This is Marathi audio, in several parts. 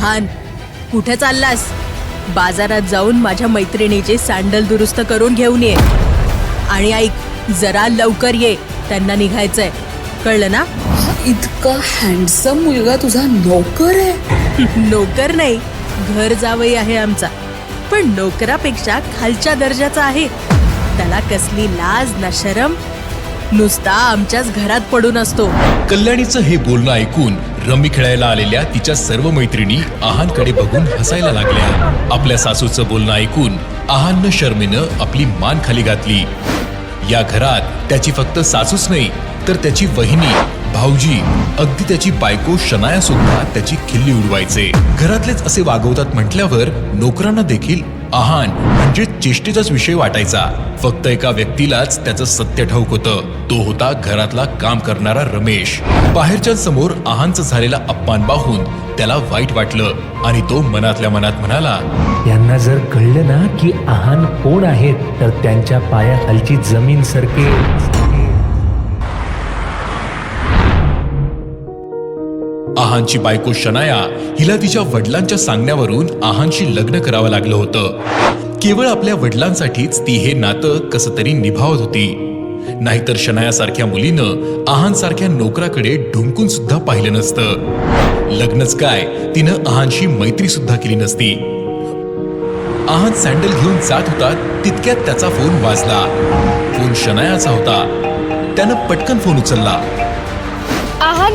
आहान कुठे चाललास? बाजारात जाऊन माझ्या मैत्रिणीचे सँडल दुरुस्त करून घेऊन ये. आणि ऐक जरा लवकर ये. त्यांना निघायचंय. कळलं ना? इतका हँडसम मुलगा तुझा नोकर आहे. नोकर नाही. घर जावई आहे आमचा. पण नोकरापेक्षा खालच्या दर्जाचा आहे. त्याला कसली लाज ना शरम. नुसता आमच्याच घरात पडून असतो. कल्याणीचं हे बोलणं ऐकून रमी खेळायला आलेल्या तिच्या सर्व मैत्रिणी आहानकडे बघून हसायला लागल्या. आपल्या सासूचं बोलणं ऐकून आहाननं शर्मेनं आपली मान खाली घातली. या घरात त्याची फक्त सासूच नाही तर त्याची वहिनी भाऊजी अगदी त्याची बायको शनाया सुद्धा त्याची खिल्ली उडवायचे. घरातलेच असे वागवतात म्हटल्यावर नोकरांना देखील आहान म्हणजे चेष्टेचाच विषय वाटायचा. फक्त एका व्यक्तीलाच त्याचं सत्य ठाऊक होतं. तो होता घरातला काम करणारा रमेश. बाहेरच्या समोर आहानचं झालेला अपमान पाहून त्याला वाईट वाटलं आणि तो मनातल्या मनात म्हणाला यांना जर कळलं ना की आहान कोण आहेत तर त्यांच्या पायाखालची जमीन सरके. आहानची बायको शनाया हिला तिच्या वडिलांच्या सांगण्यावरून आहानशी लग्न करावं लागलं होतं. केवळ आपल्या वडिलांसाठीच ती हे नातं कसं तरी निभावत होती. नाहीतर शनायासारख्या मुलीनं आहानसारख्या नोकराकडे ढुंकून सुद्धा पाहिलं नसतं. लग्नच काय तिनं आहानशी मैत्री सुद्धा केली नसती. आहान सँडल घेऊन जात होता तितक्यात त्याचा फोन वाजला. फोन शनायाचा होता. त्यानं पटकन फोन उचलला.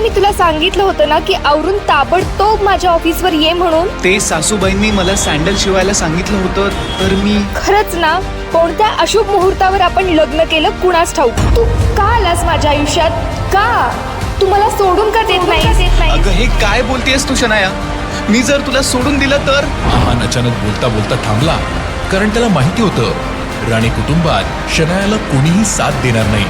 मी तुला सांगितलं होतं ना की आवरून ताबडतोब माझ्या ऑफिसवर ये म्हणून? ते सासूबाईंनी मला सँडल शिवायला सांगितलं होतं तर मी खरंच ना? कोणत्या अशुभ मुहूर्तावर आपण लग्न केलं कुणास ठाऊक? तू का आलास माझ्या आयुष्यात? का? तू मला सोडून का देत नाही अगं हे काय बोलतेस तू शनाया? मी जर तुला सोडून दिलं तर? आहान अचानक बोलता बोलता थांबला कारण त्याला माहिती होतं राणे कुटुंबात शनायाला कोणीही साथ देणार नाही.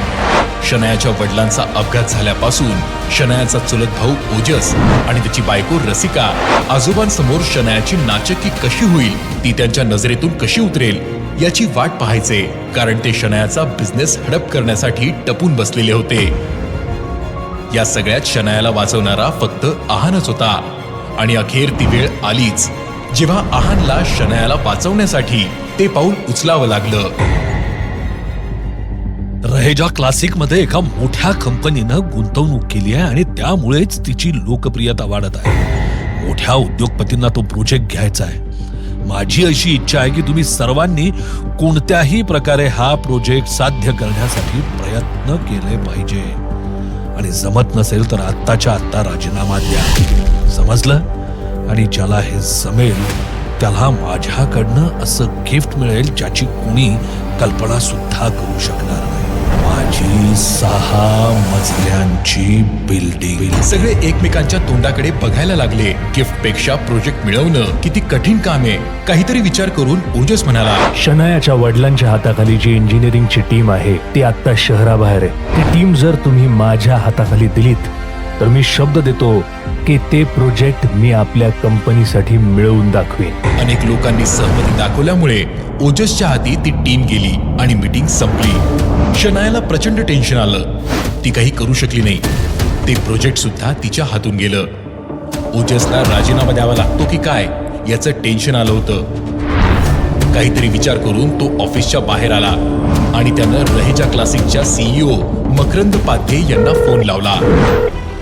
शनायाच्या वडिलांचा अपघात झाल्यापासून शनायाचा चुलत भाऊ ओजस आणि त्याची बायको रसिका आजोबांसमोर शनायाची नाचकी कशी होईल ती त्यांच्या नजरेतून कशी उतरेल याची वाट पाहायचे कारण ते शनायाचा बिझनेस हडप करण्यासाठी टपून बसलेले होते. या सगळ्यात शनायाला वाचवणारा फक्त आहानच होता. आणि अखेर ती वेळ आलीच. जेव्हा आहानला शनायाला वाचवण्यासाठी ते पाऊल उचलावं लागलं. रहेजा क्लासिकमध्ये एका मोठ्या कंपनीनं गुंतवणूक केली आहे आणि त्यामुळेच तिची लोकप्रियता वाढत आहे. मोठ्या उद्योगपतींना तो प्रोजेक्ट घ्यायचा आहे. माझी अशी इच्छा आहे की तुम्ही सर्वांनी कोणत्याही प्रकारे हा प्रोजेक्ट साध्य करण्यासाठी प्रयत्न केले पाहिजे. आणि जमत नसेल तर आत्ताच्या आत्ता राजीनामा द्या. समजलं? आणि ज्याला हे जमेल त्याला माझ्याकडनं असं गिफ्ट मिळेल ज्याची कुणी कल्पना सुद्धा करू शकणार नाही. माझी सहा मजल्यांची बिल्डिंग सगळे एकमेकांच्या तोंडाकडे बघायला लागले. गिफ्टपेक्षा प्रोजेक्ट मिळवणं किती कठीण काम आहे. काहीतरी विचार करून ओजस म्हणाला शनायाच्या वडिलांच्या हाताखाली जी इंजिनिअरिंगची टीम आहे ती आता शहराबाहेर आहे. ती टीम जर तुम्ही माझ्या हाताखाली दिलीत तर मी शब्द देतो की ते प्रोजेक्ट मी आपल्या कंपनीसाठी मिळवून दाखवेन. अनेक लोकांनी सहमती दाखवल्यामुळे ओजसच्या हाती ती टीम गेली आणि मीटिंग संपली. शनायाला प्रचंड टेन्शन आलं. ती काही करू शकली नाही. ते प्रोजेक्ट सुद्धा तिच्या हातून गेलं. ओजसला राजीनामा द्यावा लागतो की काय याचं टेन्शन आलं होतं. काहीतरी विचार करून तो ऑफिसच्या बाहेर आला आणि त्यानं रहेजा क्लासिकच्या सीईओ मकरंद पाध्ये यांना फोन लावला.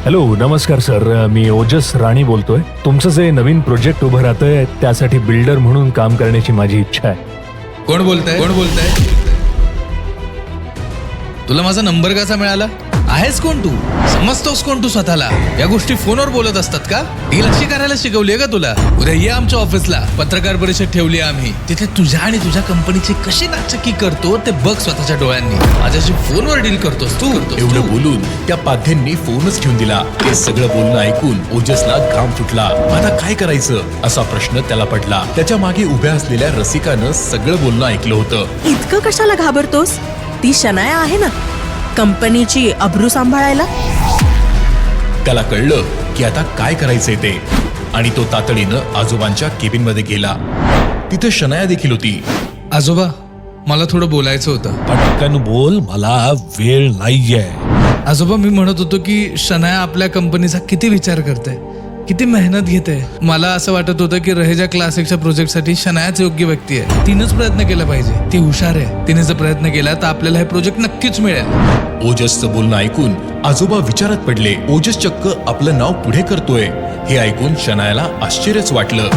हॅलो नमस्कार सर. मी ओजस राणी बोलतोय. तुमचं जे नवीन प्रोजेक्ट उभं राहतंय त्यासाठी बिल्डर म्हणून काम करण्याची माझी इच्छा आहे. कोण बोलताय? कोण बोलताय? तुला माझा नंबर कसा मिळाला? आहेस कोण तू? समजतोस कोण तू स्वतःला? या गोष्टी फोनवर बोलत असतात का? डील अशी करायला शिकवली का तुला? उद्या ये आमच्या ऑफिसला. पत्रकार परिषद ठेवली आम्ही. तिथे तुझ्या आणि तुझ्या कंपनीची कशी नाचक्की करतो ते बघ स्वतःच्या डोळ्यांनी. माझ्याशी फोनवर डील करतोस तू. एवढं बोलून त्या पाध्येंनी फोनच ठेवून दिला. ते सगळं बोलणं ऐकून ओजसला घाम फुटला. आता काय करायचं? असा प्रश्न त्याला पडला. त्याच्यामागे उभ्या असलेल्या रसिकानं सगळं बोलणं ऐकलं होतं. इतकं कशाला घाबरतोस? ती शनाया आहे ना? कंपनीची अब्रू सांभाळायला? त्याला कळलं की आता काय करायचंय ते. आणि तो तातडीनं आजोबांच्या केबिनमध्ये गेला. तिथे शनाया देखील होती. आजोबा मला थोडं बोलायचं होतं. पटकन बोल मला वेळ नाहीये. आजोबा मी म्हणत होतो की शनाया आपल्या कंपनीचा किती विचार करते किती मेहनत घेते. मला असं वाटत होतं की रहेजा क्लासिकच्या प्रोजेक्टसाठी शनायाच योग्य व्यक्ती आहे. तिनंच प्रयत्न केला पाहिजे. ती हुशार आहे. तिने जर प्रयत्न केला तर आपल्याला हे प्रोजेक्ट नक्कीच मिळेल. ओजसचं बोलणं ऐकून आजोबा विचारात पडले ओजस चक्क आपलं नाव पुढे करतोय. हे ऐकून शनायाला आश्चर्यच वाटलं.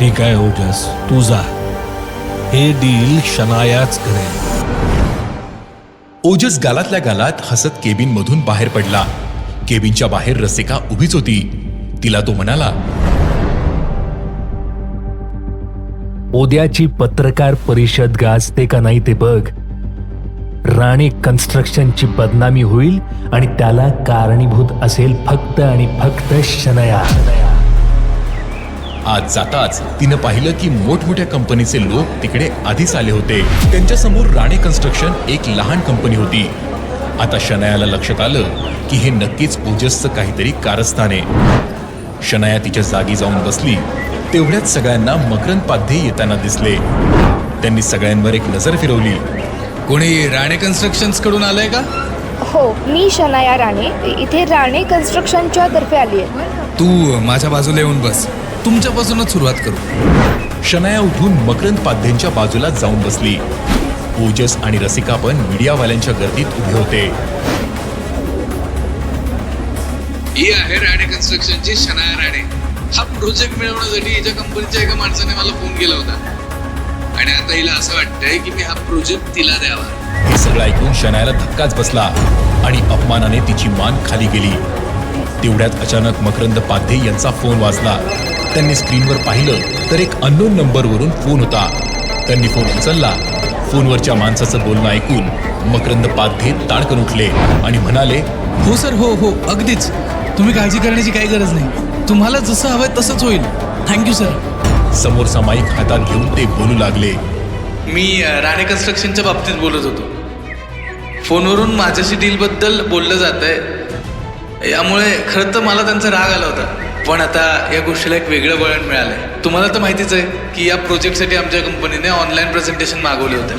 ठीक आहे ओजस. तू जा. हे डील शनायाच करेल. ओजस गालातल्या गालात हसत केबिन मधून बाहेर पडला. केबिनच्या बाहेर रसिका उभीच होती. तिला तो म्हणाला उद्याची पत्रकार परिषद गाजते का नाही ते बघ. राणे कन्स्ट्रक्शनची बदनामी होईल आणि त्याला कारणीभूत असेल फक्त आणि फक्त शनया. आज जाताच तिनं पाहिलं की मोठमोठ्या कंपनीचे लोक तिकडे आधीच आले होते. त्यांच्यासमोर राणे कन्स्ट्रक्शन एक लहान कंपनी होती. आता शनायाला लक्षात आलं की हे नक्कीच ओजसचं काहीतरी कारस्थान आहे. शनाया तिच्या जागी जाऊन बसली. तेवढ्यात सगळ्यांना मकरंद पाध्ये येताना दिसले. त्यांनी सगळ्यांवर एक नजर फिरवली. कोणी राणे कन्स्ट्रक्शनकडून आलंय का? हो मी शनाया राणे. इथे राणे कन्स्ट्रक्शनच्या तर्फे आली आहे. तू माझ्या बाजूला येऊन बस. तुमच्यापासूनच सुरुवात करू. शनाया उठून मकरंद पाध्येंच्या बाजूला जाऊन बसली. ओजस आणि रसिका पण मीडियावाल्यांच्या गर्दीत उभे होते. ही आहे राणे कन्स्ट्रक्शनची शनाया राणे. हा प्रोजेक्ट मिळवण्यासाठी हिच्या कंपनीच्या एका माणसाने मला फोन केला होता. आणि आता हिला असं वाटतंय की मी हा प्रोजेक्ट तिला द्यावा. हे सगळं ऐकून शनायाला धक्काच बसला आणि अपमानाने तिची मान खाली गेली. तेवढ्यात अचानक मकरंद पाध्ये यांचा फोन वाजला. त्यांनी स्क्रीनवर पाहिलं तर एक अननोन नंबरवरून फोन होता. त्यांनी फोन उचलला. फोनवरच्या माणसाचं बोलणं ऐकून मकरंद पाध्ये ताडकन उठले आणि म्हणाले हो सर हो हो अगदीच. तुम्ही काळजी करण्याची काही गरज नाही. तुम्हाला जसं हवंय तसंच होईल. थँक्यू सर समोरचा माईक हातात घेऊन ते बोलू लागले. मी राणे कन्स्ट्रक्शनच्या बाबतीत बोलत होतो. फोनवरून माझ्याशी डीलबद्दल बोललं जात आहे यामुळे खरं तर मला त्यांचा राग आला होता. पण आता या गोष्टीला एक वेगळं वळण मिळालंय. तुम्हाला तर माहितीच आहे की या प्रोजेक्टसाठी आमच्या कंपनीने ऑनलाईन प्रेझेंटेशन मागवले होते.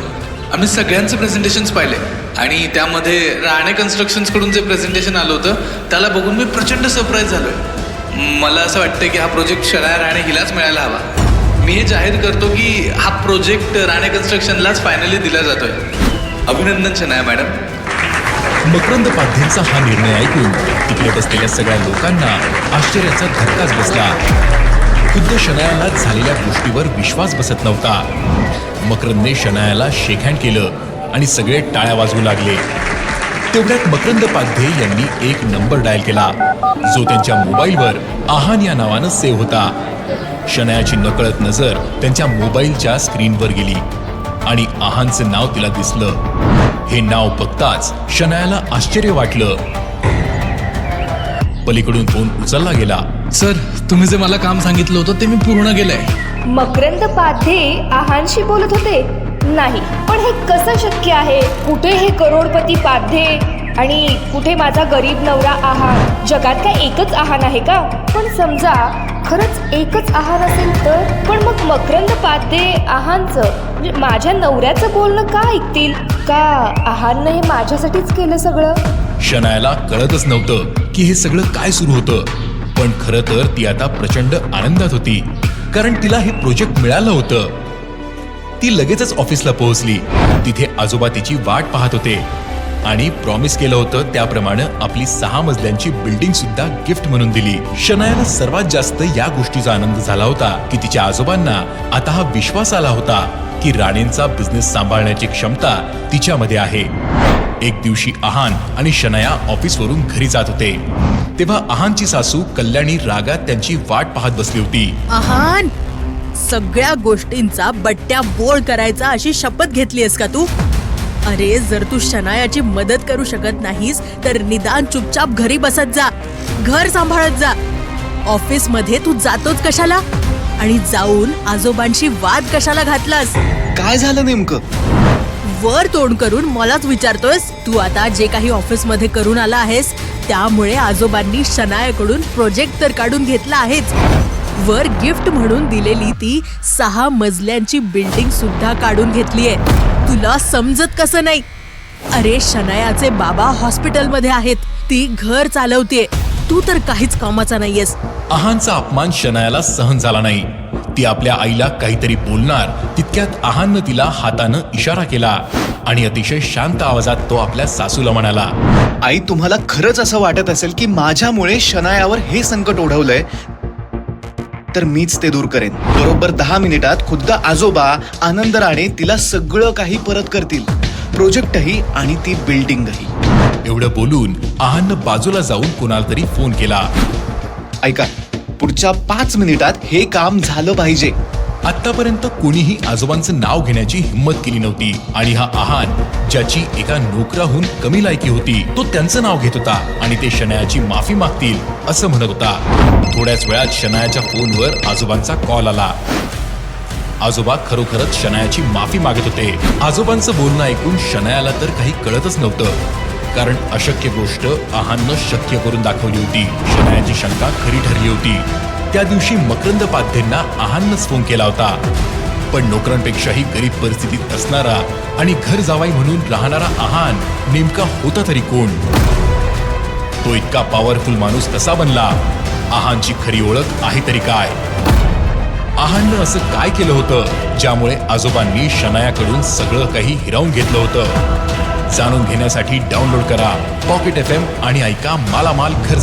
आम्ही सगळ्यांचे प्रेझेंटेशन्स पाहिले. आणि त्यामध्ये राणे कन्स्ट्रक्शन्सकडून जे प्रेझेंटेशन आलं होतं त्याला बघून मी प्रचंड सरप्राईज झालोय. मला असं वाटतं की हा प्रोजेक्ट शनाया राणे हिलाच मिळायला हवा. मी हे जाहीर करतो की हा प्रोजेक्ट राणे कन्स्ट्रक्शनलाच फायनली दिला जातोय. अभिनंदन शनाया मॅडम. मकरंद पाध्येंचा हा निर्णय ऐकून तिकडे बसलेल्या सगळ्या लोकांना आश्चर्याचा धक्काच बसला. खुद्द शनायालाच झालेल्या गोष्टीवर विश्वास बसत नव्हता. मकरंदने शनायाला शेकहँड केलं आणि सगळे टाळ्या वाजवू लागले. तेवढ्यात मकरंद पाध्ये यांनी एक नंबर डायल केला. जो त्यांच्या मोबाईलवर आहान या नावानं सेव्ह होता. शनायाची नकळत नजर त्यांच्या मोबाईलच्या स्क्रीनवर गेली आणि आहानचं नाव तिला दिसलं. हे नाव बघताच शनायाला आश्चर्य वाटलं. पलीकडून फोन उचलला गेला. सर तुम्ही जे मला काम सांगितलं होतं ते मी पूर्ण केलंय. मकरंद पाध्ये आहानशी बोलत होते. नाही पण हे कसं शक्य आहे? कुठे हे करोडपती पाध्ये? आणि कुठे माझा गरीब नवरा आहान? जगात काय एकच आहान आहे का? पण समजा खरंच एकच आहान असेल तर? पण मग मकरंद पाध्ये आहानचं म्हणजे माझ्या नवऱ्याचं बोलणं का ऐकतील? का आहाननं हे माझ्यासाठीच केलं सगळं? शनायला कळतच नव्हतं की हे सगळं काय सुरू होतं. पण खरं तर ती आता प्रचंड आनंदात होती. कारण तिला हे प्रोजेक्ट मिळालं होतं. ती लगेचच ऑफिसला पोहोचली. तिथे आजोबा तिची वाट पाहत होते. आणि प्रॉमिस केलं होतं त्याप्रमाणे आपली सहा मजल्यांची बिल्डिंग सुद्धा गिफ्ट म्हणून दिली. शनायाला सर्वात जास्त या गोष्टीचा आनंद झाला होता की तिच्या आजोबांना आता हा विश्वास आला होता की राणेंचा बिझनेस सांभाळण्याची क्षमता तिच्यामध्ये आहे. एक दिवशी आहान आणि शनाया ऑफिसवरून घरी जात होते. तेव्हा आहानची सासू कल्याणी रागात त्यांची वाट पाहत बसली होती. आहान सगळ्या गोष्टींचा बट्ट्या बोळ करायचा अशी शपथ घेतलीयस का तू? अरे जर तू शनायाची मदत करू शकत नाहीस तर निदान चुपचाप घरी बसत जा. घर सांभाळत जा. ऑफिसमध्ये तू जातोच कशाला? आणि जाऊन आजोबांशी वाद कशाला घातलास? काय झालं नेमकं? वर तोंड करून मलाच विचारतोयस. तू आता जे काही ऑफिसमध्ये करून आला आहेस त्यामुळे आजोबांनी शनायाकडून प्रोजेक्ट तर काढून घेतला आहेच. वर गिफ्ट म्हणून दिलेली ती सहा मजल्यांची बिल्डिंग सुद्धा काढून घेतलीये तुला समजत कसं नाही? अरे शनायाचे बाबा हॉस्पिटलमध्ये आहेत. ती घर चालवतीये. तू तर काहीच कामाचा नाहीयेस. आहानचा अपमान शनायाला सहन झाला नाही. ती आपल्या आईला काहीतरी बोलणार तितक्यात आहाननं तिला हातानं इशारा केला आणि अतिशय शांत आवाजात तो आपल्या सासूला म्हणाला आई तुम्हाला खरंच असं वाटत असेल की माझ्यामुळे शनायावर हे संकट ओढवलंय? तर मीच ते दूर करेन. बरोबर दहा मिनिटात खुद्द आजोबा आनंद राणे तिला सगळं काही परत करतील. प्रोजेक्टही आणि ती बिल्डिंगही. एवढं बोलून आहाननं बाजूला जाऊन कोणाला तरी फोन केला. ऐका पुढच्या पाच मिनिटात हे काम झालं पाहिजे. आतापर्यंत कोणीही आजोबांचं नाव घेण्याची हिंमत केली नव्हती आणि हा आहान ज्याची एका नोकराहून कमी लायकी होती तो त्यांचं नाव घेत होता आणि ते शनायाची माफी मागतील असं म्हणत होता. थोड्याच वेळात शनायाच्या फोनवर आजोबांचा कॉल आला. आजोबा खरोखरच शनायाची माफी मागत होते. आजोबांचं बोलणं ऐकून शनायाला तर काही कळतच नव्हतं. कारण अशक्य गोष्ट आहाननं शक्य करून दाखवली होती. शनायाची शंका खरी ठरली होती. त्या दिवशी मकरंद पाध्येंना आहाननंच फोन केला होता. पण नोकरांपेक्षाही गरीब परिस्थितीत असणारा आणि घर जावाई म्हणून राहणारा आहान नेमका होता तरी कोण? तो इतका पॉवरफुल माणूस कसा बनला? आहानची खरी ओळख आहे तरी काय? आहाननं असं काय केलं होतं? ज्यामुळे आजोबांनी शनायाकडून सगळं काही हिरावून घेतलं होतं. जाणून घेण्यासाठी डाउनलोड करा पॉकेट एफ एम आणि ऐका मालामाल घर